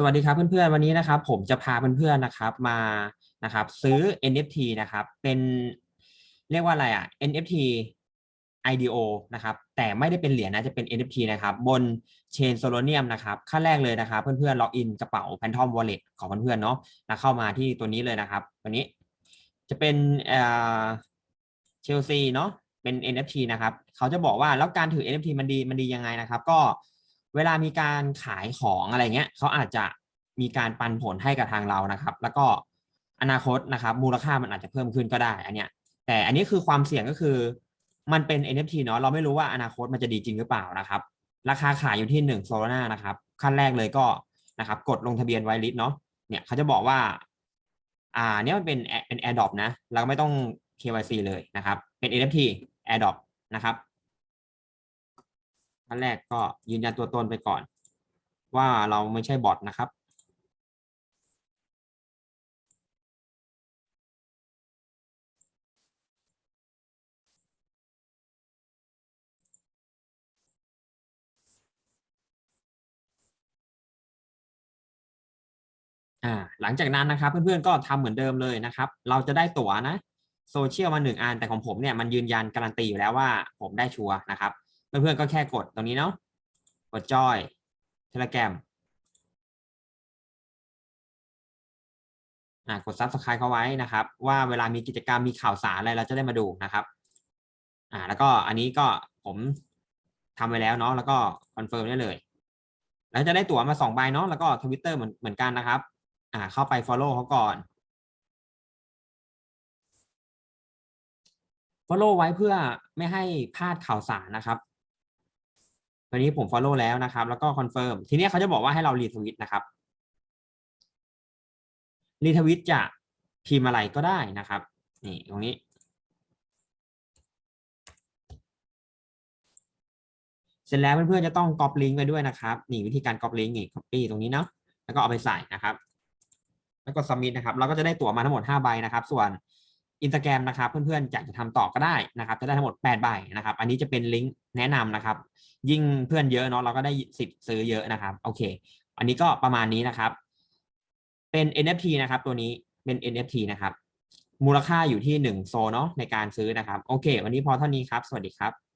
สวัสดีครับเพื่อนๆวันนี้นะครับ ผมจะพาเพื่อนๆนะครับมานะครับ ซื้อ NFT นะครับ เป็นเรียกว่าอะไรอะ NFT IDO นะครับ แต่ไม่ได้เป็นเหรียญนะจะเป็น NFT นะครับ บน Chain Solanium นะครับขั้นแรกเลยนะครับ เพื่อนๆล็อกอินกระเป๋า Phantom Wallet ของเพื่อนๆเนาะนะเข้ามาที่ตัวนี้เลยนะครับ ตัวนี้จะเป็นเอ่อเชลซีเนาะเป็น NFT นะครับ เขาจะบอกว่าแล้วการถือ NFT มันดีมันดียังไงนะครับ ก็ เวลามีการขายของอะไรเงี้ยเขาอาจจะมีการปันผลให้กับทางเรานะครับ แล้วก็อนาคตนะครับ มูลค่ามันอาจจะเพิ่มขึ้นก็ได้ อันเนี้ย แต่อันนี้คือความเสี่ยงก็คือ มันเป็น NFT เนาะเราไม่รู้ว่าอนาคตมันจะดีจริงหรือเปล่านะครับ ราคาขายอยู่ที่หนึ่งโซลาร่านะครับ ขั้นแรกเลยก็นะครับ กดลงทะเบียนไวลิสเนาะเนี่ยเขาจะบอกว่า อ่าเนี่ยมันเป็นเป็น AirDrop นะ เราไม่ต้อง KYC เลยนะครับ เป็น NFT AirDrop นะครับ ขั้นแรกก็ยืนยันตัวตนไปก่อน ว่าเราไม่ใช่บอทนะครับอ่าหลังจากนั้นนะครับเพื่อนๆก็ทำเหมือนเดิมเลยนะครับ เราจะได้ตั๋วนะโซเชียลมาหนึ่งอันแต่ของผมเนี่ยมันยืนยันการันตีอยู่แล้วว่าผมได้ชัวร์นะครับ เพื่อนๆก็แค่กดตรงนี้เนาะกดจอยเทเลแกรมกดซับสไครต์เขาไว้นะครับ ว่าเวลามีกิจกรรมมีข่าวสารอะไรเราจะได้มาดูนะครับอ่าแล้วก็อันนี้ก็ผมทำไว้แล้วเนาะแล้วก็คอนเฟิร์มได้เลย แล้วจะได้ตั๋วมาสองใบเนาะแล้วก็ทวิตเตอร์เหมือนเหมือนกันนะครับ อ่า เข้าไป follow เขาก่อน follow ไว้เพื่อไม่ให้พลาดข่าวสารนะครับ วันนี้ผม follow แล้วนะครับ แล้วก็ confirm ทีนี้เขาจะบอกว่าให้เรารีทวิตนะครับรีทวิตจะพิมพ์อะไรก็ได้นะครับนี่ตรงนี้ เสร็จแล้วเพื่อนๆจะต้องก๊อปลิงก์ไปด้วยนะครับนี่วิธีการก๊อปลิงก์นี่ copy ตรงนี้เนาะแล้วก็เอาไปใส่นะครับ แล้วก็ submit นะครับ เราก็จะได้ตั๋วมาทั้งหมด5ใบนะครับ ส่วน Instagram นะครับ เพื่อนๆอยากจะทำต่อก็ได้นะครับ จะได้ทั้งหมด8ใบนะครับ อันนี้จะเป็นลิงก์ แนะนำนะครับ ยิ่งเพื่อนเยอะเนาะเราก็ได้สิทธิ์ซื้อเยอะนะครับโอเค อันนี้ก็ประมาณนี้นะครับ เป็น NFT นะครับ ตัวนี้เป็น NFT นะครับ มูลค่าอยู่ที่1โซเนาะในการซื้อนะครับ โอเค วันนี้พอเท่านี้ครับ สวัสดีครับ